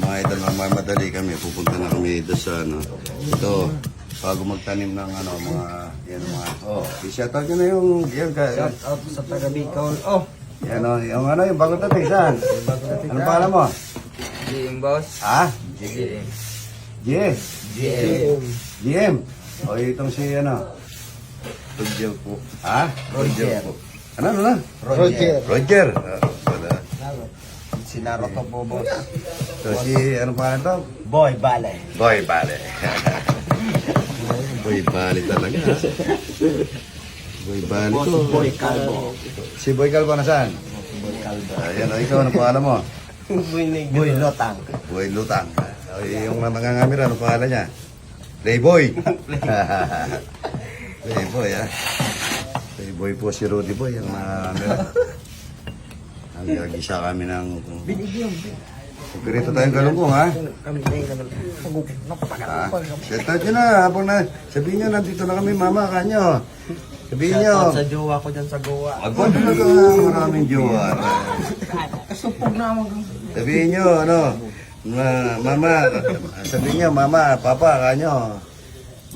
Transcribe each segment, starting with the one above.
mga idol, mamadali kami. Pupunta na kami doon sa ano. Ito, bago magtanim ng ano, mga, yan mga, oh, i-shoutout nyo na yung, yan ka, Shout out sa taga Bicol. Oh, yan o, yung ano, yung bagong dating, saan? Ano pangalan mo? GM boss. Ah? GM. GM. GM. GM. O, itong si, ano? Roger po. Ha? Roger. po. Ano, ano na? Roger. Roger. Ah, wala. Si Naruto po boss. So, si, ano pa ito? Boy Bale. Boy Bale. Boy Bale talaga. ha? Boy Bale to. Boy Calvo. Si Boy Calvo na saan? Boy Calvo. Ayan, o, ikaw, ano pangalan mo? Boy Lotang. Boy Lutang. O, yung nangangamira, ano pangalan niya? Playboy. Playboy, ha? Playboy po si Rudy Boy, ang nangangamira. Ang gagisa kami ng... Binigyan. Pirito tayong galunggong, ha? Kami na yun naman. Ah, shout out nyo na. Habang na, sabihin nyo, nandito na kami, mama, kanyo. Sabihin nyo. Sa jowa ko dyan sa Goa. Ako talaga maraming jowa. Kasupog na ako. Sabihin nyo, ano, ma, mama, sabihin nyo, mama, papa, kanyo.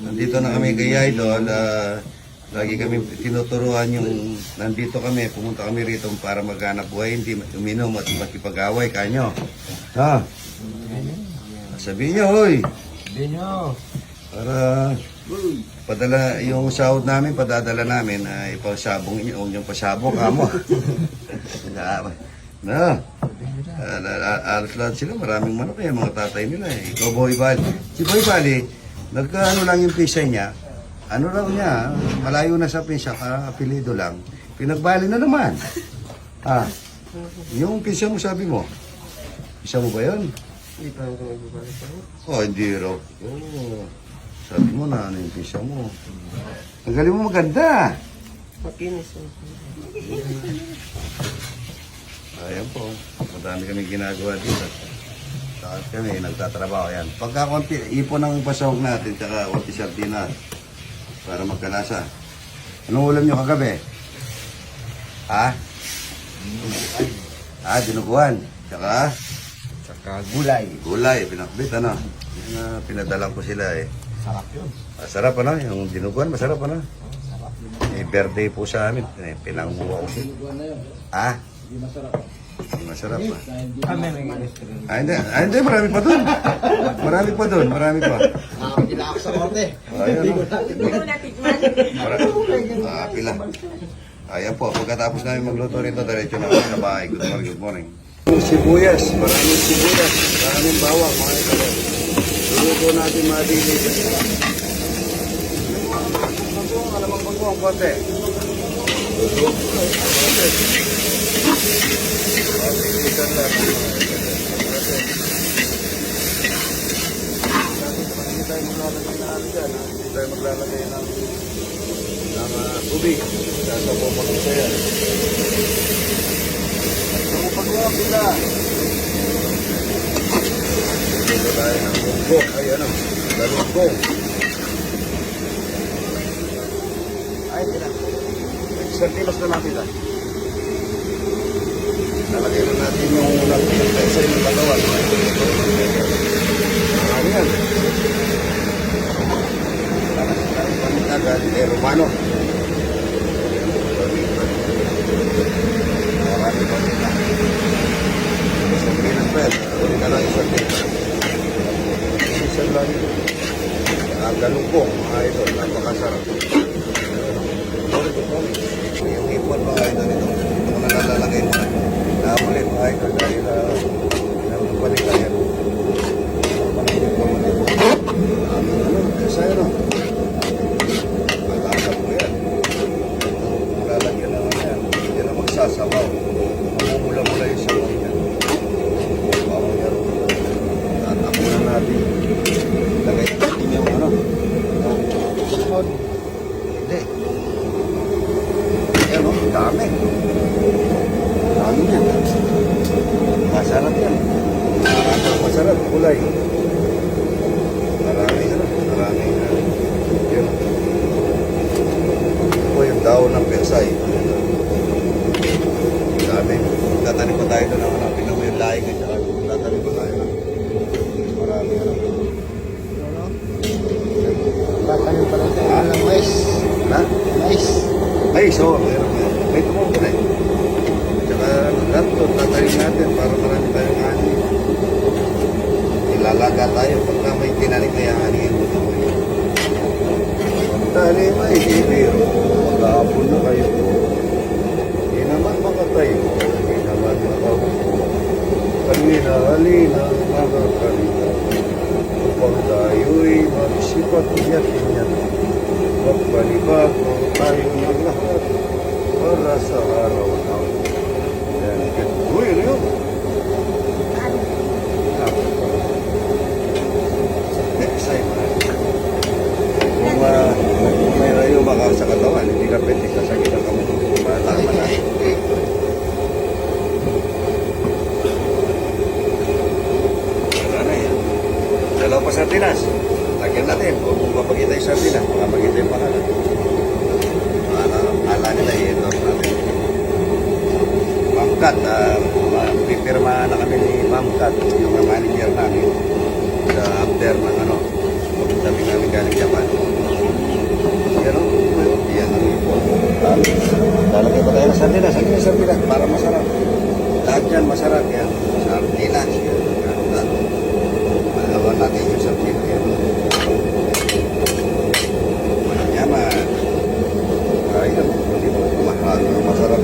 Nandito na kami kay Idol. ah, lagi kami tinuturuan yung nandito kami, pumunta kami rito para maghanap buhay, hindi uminom at makipag-away kanyo. Ha? Sabihin nyo, hoy. Hindi nyo. Para padala yung sahod namin, padadala namin ay pasabong inyo, huwag niyong pasabong kamo. na, na, Al- al- alas lahat sila, maraming manok yan, mga tatay nila eh. Ikaw, Boy Bali. Si Boy Bali, nagkaano lang yung pisa niya, ano raw niya, malayo na sa pisa, ka, apelido lang, pinagbali na naman. Ah, yung pisa mo sabi mo, pisa mo ba yun? Hindi pa ako magbabalik pa. Oh, hindi raw. Oh, sabi mo na, ano yung pisa mo. Ang galing mo maganda. Makinis. Ayan po. Madami kami ginagawa dito. Saka kami, nagtatrabaho yan. Pagka konti, ipon ng pasahog natin, tsaka konti sardinas. Para magkalasa. Anong ulam nyo kagabi? Ha? Ah, dinuguan. Tsaka, Saka gulay. gulay, pinakbit, ano? Yan na, pinadalang ko sila eh. Sarap yun. Masarap ano, yung dinuguan, masarap ano. May birthday po sa amin, eh, pinanguha ko siya. Ah? Hindi masarap. Hindi masarap ah. Kami nag-inis rin. Ah, hindi, ah, hindi, marami pa doon. Marami pa doon, marami pa. Nakakapila ako sa korte. Ayan o. Ah, pila. Ayan po, pagkatapos namin magluto rito, diretso na kami sa bahay. Good morning, good morning. Sibuyas, maraming sibuyas, maraming bawang, mga ito. Luluto natin mga dili. Bagoong, alam ang bagoong, konti. Tayo maglalagay ng ng uh, tubig. Sasabaw pa kita yan. Ang pagawa kita. Dito tayo ng bunggo. Ay ano, galunggong. Ay, tira. Isang kilos na natin ah. Lalagay na natin yung nag-exercise ng katawan. Ano yan? Pamitagan, eh, Romano. Marami pa sila. Isang pinas pa yan. Uli na lang isang pinas. Isang lang yun. Ang mga ito, napakasarap. Yung ipon mga ito nito, ito ko na nalalagay mo. Nahuli mga ito dahil uh, balik na yan. Panayin ko man ito. Ano, kasi ano, Matasap mo yan. Lalagyan naman yan. Hindi na magsasabaw. Mamumula-mula yung sabaw niya. Bawa yan. Tatapunan natin. Lagay natin yung ano. Yung sahod. Hindi. Ayan o, dami. Dami yan. Masarap yan. Masarap, kulay. Maraming ano, maraming ano. Yun. Ito po yung daon ng pensay. Dami. Tatanim pa tayo doon ng ano. Tingnan mo yung lahi ko. Tatanim pa tayo ng aso, meron yan. May tumukulay. Tsaka lahat doon, tatayin natin para marami tayong ani. Ilalaga tayo pagka may tinanik na yung ani. Tali may ibiro, mag-aapon na kayo. Hindi naman makatayo, hindi naman makabuo. Halina, halina, mga kalina. Upang tayo'y magsipat-iyak-iyak. Magpanibago tayo ng lahat para sa araw ng Yan. Uy, ano yun? Excitement. Kung uh, may rayo baka sa katawan, hindi ka pwede sasakit ang kamay. Malaman na. Wala na yan. Dalawa pa sardinas. Lagyan natin. Huwag mong papakita yung sardinas. Papakita yung pangalan. Ala, ala nila ito natin. Ma'am Kat, uh, pipirma na kami ni Ma'am Kat, yung manager namin. Sa after ng ano, sabi namin galing Japan. Yan o, yan ang ipon. Lalagay pa tayo ng sardinas. Lagyan ng sardinas para masarap. Lahat yan masarap yan. Sardinas yan. Lahat. Malawan natin yung sardinas yan. Yaman. Ayun, hindi mo mahal. Masarap.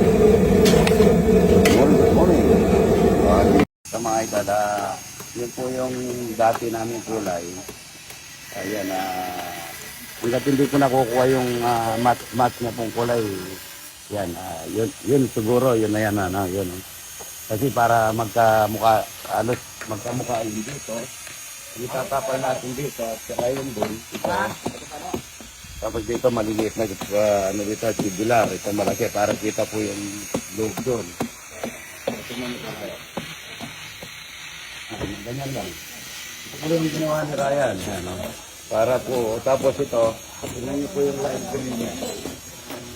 Morning, good morning. Uh, sa mga idol, ah, yun po yung dati namin kulay. Ayan, ah, hanggat hindi ko nakukuha yung uh, mat, mat na pong kulay. Yan, ah, yun, yun siguro, yun na yan, ano, yun. Kasi para magkamukha, alos, magkamukha yung dito, itatapal natin dito, at saka yung doon, ito. Tapos dito maliliit na uh, ano dito, tubular, ito malaki para kita po yung loob doon. Ito naman ito ganyan lang. Ito po yung ginawa ni Ryan. Ano, para po, tapos ito, tingnan niyo po yung light green niya.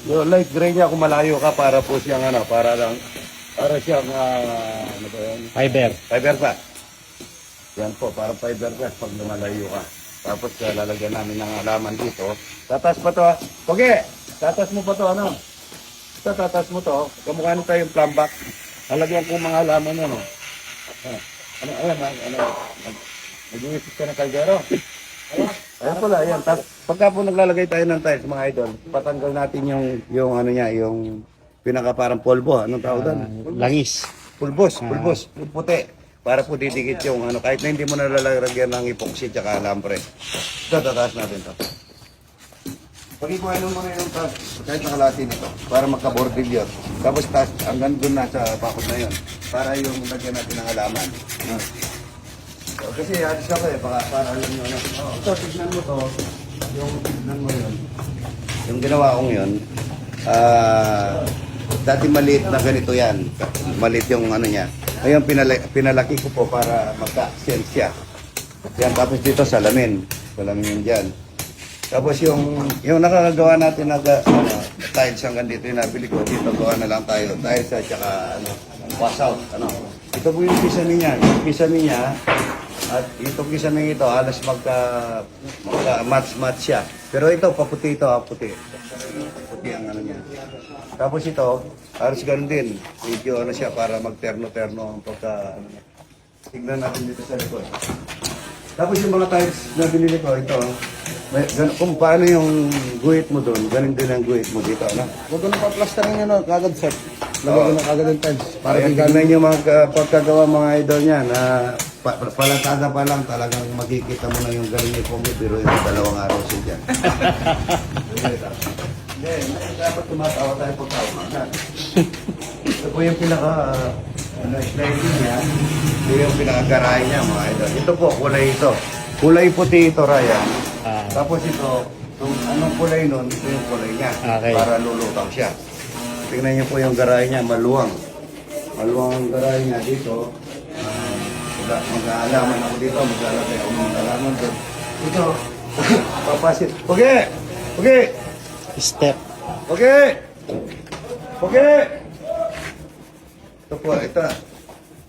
Yung light gray niya kung malayo ka para po siyang ano, para lang, para siyang, ah, ano ba yun? Fiber. Fiber pa. Yan po, para fiber glass pag lumalayo ka. Tapos uh, lalagyan namin ng alaman dito. Tatas pa to. Pogi, tatas mo pa to ano? Ito, tatas mo to. Kamukha nito yung plumback. Lalagyan ko mga alaman yan. Oh. Ah, Ano, ayan, ah, ano, nag- nag-iisip ka ng kaldero. Ayan pala, ayan. Tapos, pagka po naglalagay tayo ng tiles, mga idol, patanggal natin yung, yung ano niya, yung pinaka parang polvo. Anong tawag doon? Langis. Pulbos, pulbos, yung puti. Para po didikit yung ano, kahit na hindi mo nalalagyan ng epoxy tsaka lampre. Ito, tataas natin to. Pag-ikuhain mo muna yung taas, kahit nakalati nito, para magka-bordil yun. Tapos taas, hanggang doon na sa bakod na yun. Para yung lagyan natin ng halaman. Ah. Kasi alis ako eh, baka, para alam nyo ano. Ito, tignan mo to. Yung tignan mo yun. Yung ginawa kong yun, ah, dati maliit na ganito yan. Maliit yung ano niya. Ngayon pinala- pinalaki ko po para magka-sense siya. Yan, tapos dito salamin. Salamin yun dyan. Tapos yung, yung nakakagawa natin na ano, tiles hanggang dito yung nabili ko, dito gawa na lang tayo. Tiles at saka ano, wash out. Ano. Ito po yung pisami niya. Yung pisami niya, at itong pisami ito, halos magka, magka match-match siya. Pero ito, paputi ito, ah, puti. Puti ang ano niya. Tapos ito, halos ganun din. Medyo ano siya para magterno-terno ang pagka... Ano, niya. Tignan natin dito sa likod. Tapos yung mga tiles na binili ko, ito, may, gan, kung paano yung guhit mo doon, ganun din ang guhit mo dito, ano? Huwag ko na pa-plasterin yun, no? kagad set. Lagay ko na kagad yung tiles. Para di tignan nyo mga uh, pagkagawa mga idol niya na pa, palantada pa lang talagang makikita mo na yung galing ni Pogi pero yung dalawang araw siya dyan. Hindi, dapat tumatawa tayo pag tawa na. Ito po yung pinaka ano, sliding niya. Ito yung pinaka-garahe niya mga idol. Ito po, kulay ito. Kulay puti ito, Ryan. Ah. Tapos ito, kung anong kulay nun, ito yung kulay niya. Okay. Para lulutang siya. Tingnan niyo po yung garahe niya, maluwang. Maluwang ang garahe niya dito. Uh, mag-aalaman ako dito, mag-aalagay ako ng alaman doon. Ito, papasit. Okay! Okay! Step. Okay! Okay! Ito po, ito.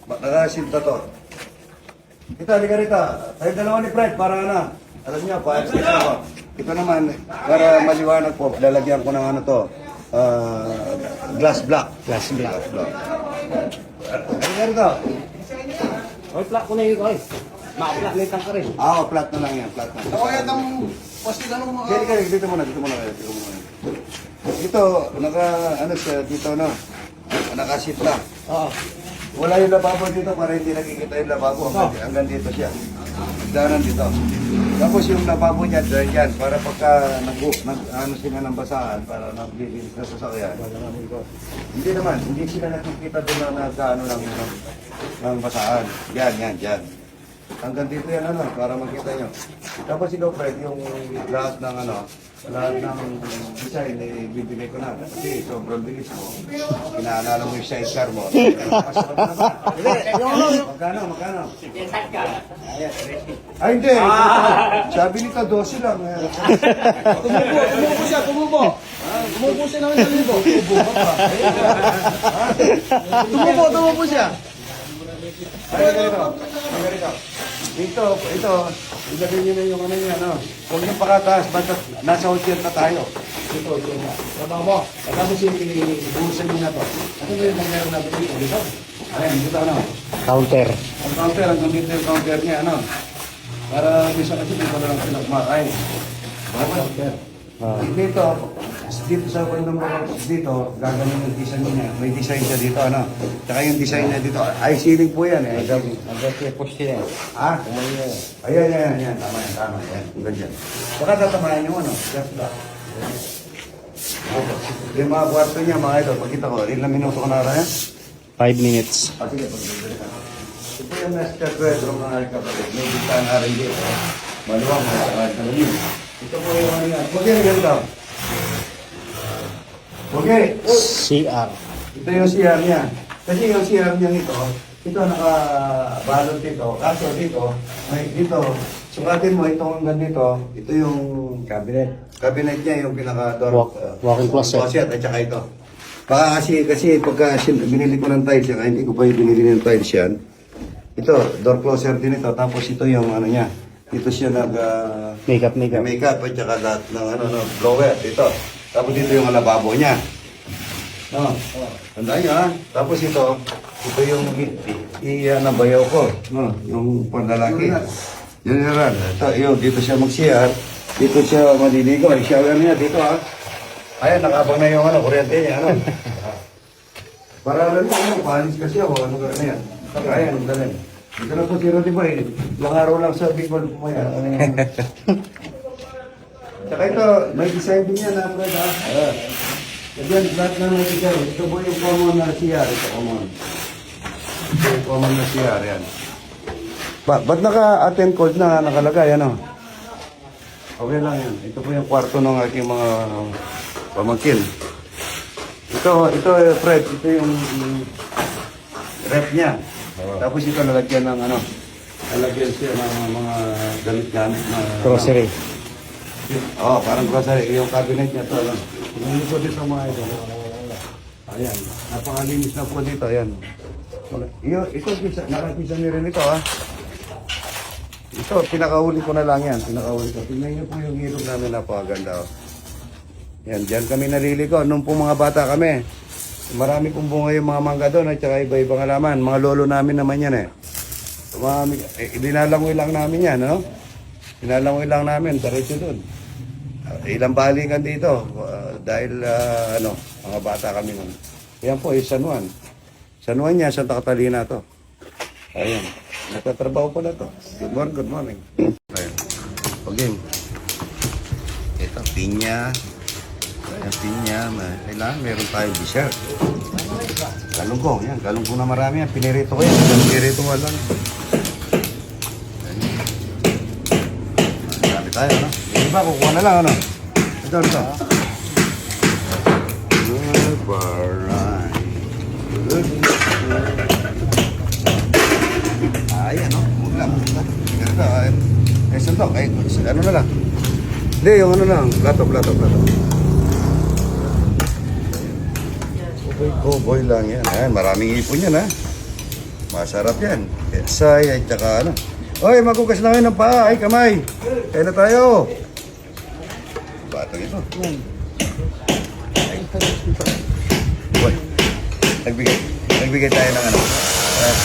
Nakasinta to. Ito, halika rito. Tayo dalawa ni Fred, para ano. Alam niyo, pa-express ako. Ito naman, para maliwanag po, lalagyan ko ng ano to. ah, glass black. Glass black. Glass black. Ah, Ano meron to? Oy, plak ko na yun, oy. Makaplak na ka rin. Ah, oh, flat na lang yan, flat na. Ako yan ang pastilan mo mga... Dito, dito, dito muna, dito muna kayo, dito muna. Ito, naka, ano siya, dito, no? Nakasit na. Oo. Wala yung lababo dito para hindi nakikita yung lababo. Hanggang, hanggang dito siya. Danan dito. Tapos yung lababo niya, dyan yan, para pagka nag, nag ano sila ng basahan, para naglilinis na sasakyan. Hindi naman, hindi sila nakikita doon na nagkaano lang ng, ng basahan. Yan, yan, yan. Hanggang dito yan, ano, para makita nyo. Tapos ikaw, Fred, yung lahat ng ano, lahat ng design, eh, bibigay ko na. Kasi sobrang bilis mo. Inaalala mo yung sidecar mo. Pasok. Hindi, yung ano, Magkano, magkano? Ay, hindi. Sabi ni ka, 12 lang. eh. Tumubo, tumubo siya, tumubo. Tumubo siya naman sa libo. Tumubo, tumubo siya. Ay, ganito. Ay, ganito. Dito, ito, ilagay nyo na yung ano niya, no? Huwag nyo pakataas, basta nasa hotel na tayo. Ito, ito na. Trabaho mo. Tapos yung ibuhusan nyo na to. Ano ba yung nangyari natin dito? Dito? Ayan, dito ano? Counter. Ang counter, hanggang dito yung counter niya, ano? Para bisa kasi dito na lang sila kumakain. Counter. Ah. Dito, dito sa bandang mga dito, gagaling yung design niya. May design siya dito, ano? Tsaka yung design niya dito, ay ceiling po yan, eh. Agad yung post yan. Ah, ayan, ayan, ayan, tama yan, tama yan. Ganyan. Baka tatamayan yung ano, just that. Yung mga kwarto niya, mga ito, pagkita ko, ilang minuto ko na rin. 5 minutes. Ah, sige, pagkita ka. Ito yung master bedroom mga kapatid. May bintang na rin dito. Maluwang, mga kapatid. Ito po yung ano yan. Okay, ganito. Okay. CR. Ito yung CR niya. Kasi yung CR niya ito, ito nakabalot dito. Kaso dito, may dito, sukatin mo itong hanggang dito, ito yung cabinet. Cabinet niya yung pinaka door. Walk- walk-in closet. Closet at saka ito. Baka kasi, kasi pagka binili ko ng tiles, saka hindi ko pa yung binili ng tiles yan. Ito, door closer din ito. Tapos ito yung ano niya. Dito siya nag... ah, Makeup, makeup. makeup at saka lahat ng ano, no, blower. Ito. Tapos dito yung lababo niya. No. Tandaan nyo ha. Tapos ito, ito yung i-anabayaw ko. No, yung panlalaki. General. Ito, yun, dito siya mag-CR. Dito siya maliligo. Ang shower niya dito ha. Ayan, nakabang na yung ano, kuryente niya. Ano. Para alam mo, ano, panis kasi ako. Ano ka na yan. Ayan, dalhin. Ito na po si Roddy Boy. Ilang araw lang sa Bicol po yan. Tsaka ito, may design din yan ha, Fred ha. Ayan. Yan, lahat na may design. Ito po yung common na CR. Ito common. Ito yung common na CR, yan. Ba, ba't naka-attend code na nakalagay, ano? Okay lang yan. Ito po yung kwarto ng aking mga pamangkin. Ito, ito, eh, Fred, ito yung yung rep niya. Tapos ito lalagyan ng ano, lalagyan siya ng mga gamit-gamit na... Grocery. Oo, oh, parang grocery. Yung cabinet niya to, ano. Hindi po dito mga ito. Ayan, napakalinis na po dito, ayan. Iyo, ito, pisa, nakapisa niyo rin ito, ha. Ito, pinakahuli ko na lang yan. Pinakahuli ko. Tingnan niyo po yung ilog namin, napakaganda, oh. Yan, dyan kami naliligo. Nung po mga bata kami, marami pong bunga yung mga mangga doon at saka iba-ibang halaman. Mga lolo namin naman yan eh. Marami, eh, dinalangoy lang namin yan, no? Dinalangoy lang namin, diretso doon. Ah, ilang balikan dito ah, dahil ah, ano, mga bata kami nun. Yan po, eh, San Juan. San Juan niya, Santa Catalina to. Ayan, nagtatrabaho ko na to. Good morning, good morning. Ayan, okay. Ito, pinya. Ayan, pinya. Kailangan meron tayong dessert. Galunggong, yan. Galunggong na marami yan. Pinirito ko yan. Pinirito ko lang. Ayan. Marami tayo, no? Yung iba, kukuha na lang, ano? Ito, ito. Goodbye. Ayan, no? Huwag lang. Ganito, ay. Eh, sandok. Eh, ano na lang. Hindi, yung ano lang. Plato, plato, plato. Cowboy, cowboy lang yan. Ayan, maraming ipon yan, ha? Masarap yan. Say, at saka ano. Oy, magugas na kayo ng paa. Ay, kamay. Kaya na tayo. Batang ito. Uy, nagbigay, nagbigay tayo ng ano. eh,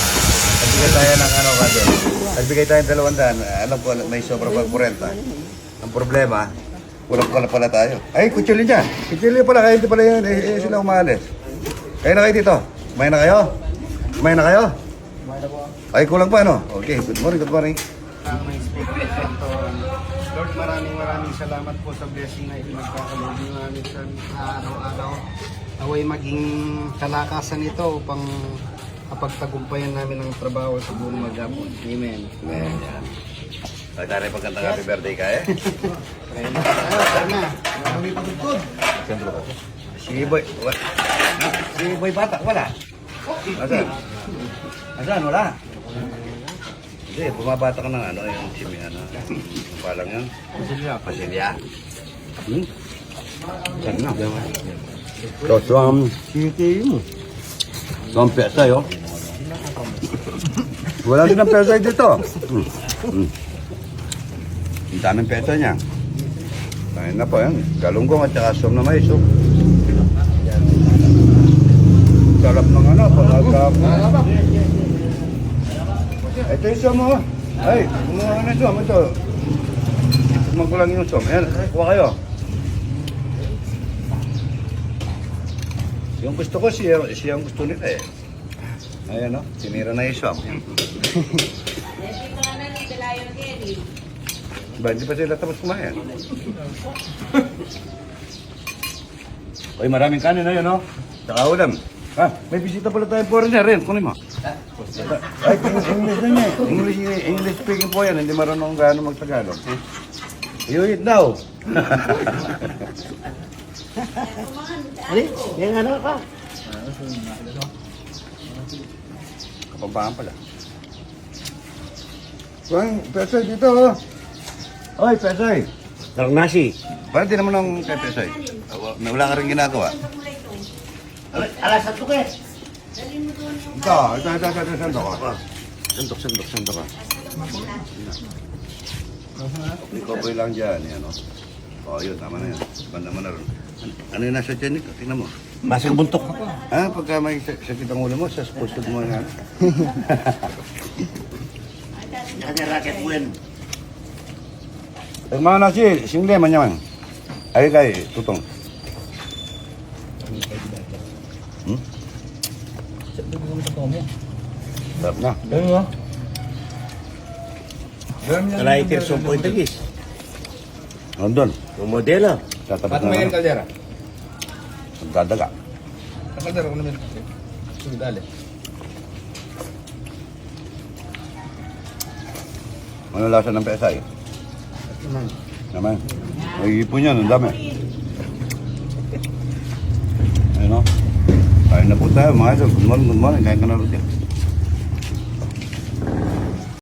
nagbigay tayo ng ano kasi. Nagbigay tayo ng dalawang daan. Alam ko, may sobra pag 40. Ang problema, kulang pala pala tayo. Ay, kutsilyo dyan. Kutsilyo pala, kaya hindi pala yun. Eh, eh, sila umalis. Kayo na kayo dito. Kumain na kayo? Kumain na kayo? Ay, kulang pa, no? Okay, good morning, good morning. ang may. Lord, maraming maraming salamat po sa blessing na ipinagkakaloob niyo namin sa araw-araw. Naway maging kalakasan ito upang kapagtagumpayan namin ang trabaho sa buong maghapon. Amen. Amen. Ay, tayo pagkantang happy birthday ka eh. Kaya na tayo, sana. Siyempre ko. Si Boy? Si Boy Batak, wala? Asan? Asan? Wala? Hindi, bumabata ka ng ano, yung simi, ano, yung palang yun. Pasilya. Pasilya. Hmm? Saan na? So, so, um, siti mo. So, ang pesa, yo. Wala din ang pesa dito. Hmm. Hmm. Ang daming pesa niya. Kain na po yan. Galunggong at saka som na mais. Oh. Sarap ng ano, pagkakap. Ito yung som mo. Ay, kumuha ka ng som. Ito. Tikman ko lang yung som. Ayan, kuha kayo. Yung gusto ko, siya, siya ang gusto nila eh. Ayan o, sinira na yung som. Ba, hindi pa sila tapos kumain. Uy, maraming kanin na yun, no? Tsaka ulam. Ah, may bisita pala tayong foreigner rin. Kunin mo. Ay, English na niya. eh. English, English speaking po yan. Hindi marunong gaano magtagalog. You eat now. Ali, yan ano ka? Kapampangan pala. Kuang, Pesoy, dito oh. Oy, Pesoy. Tarang nasi. Bakit di naman ang kay Pesoy? Wala ka rin ginagawa. Alas at tuke. Ito, ito, ito, ito, ito, sandok ka. Sandok, sandok, sandok ka. May koboy lang dyan, yan o. Oh, yun, tama na yan. Banda mo na. An- Ano yung nasa tiyan nito? Tingnan mo. Basig buntok ka pa. Ah, pagka may sak- sakit ang ulo mo, sa pusod mo na. Yung racket mo yan. Ang mga nasi, single man yaman. Ay kay, tutong. Sarap na. Kalay kirso po ito gis. Nandun. Yung modelo. Tatapat na ano. kaldera. Magdadaga. Ang kaldera ko naman. Sige, dali. Ano lasa ng PSI? Naman. May ipon yan, ang dami. Ayun o. Kain na po tayo mga idol. Good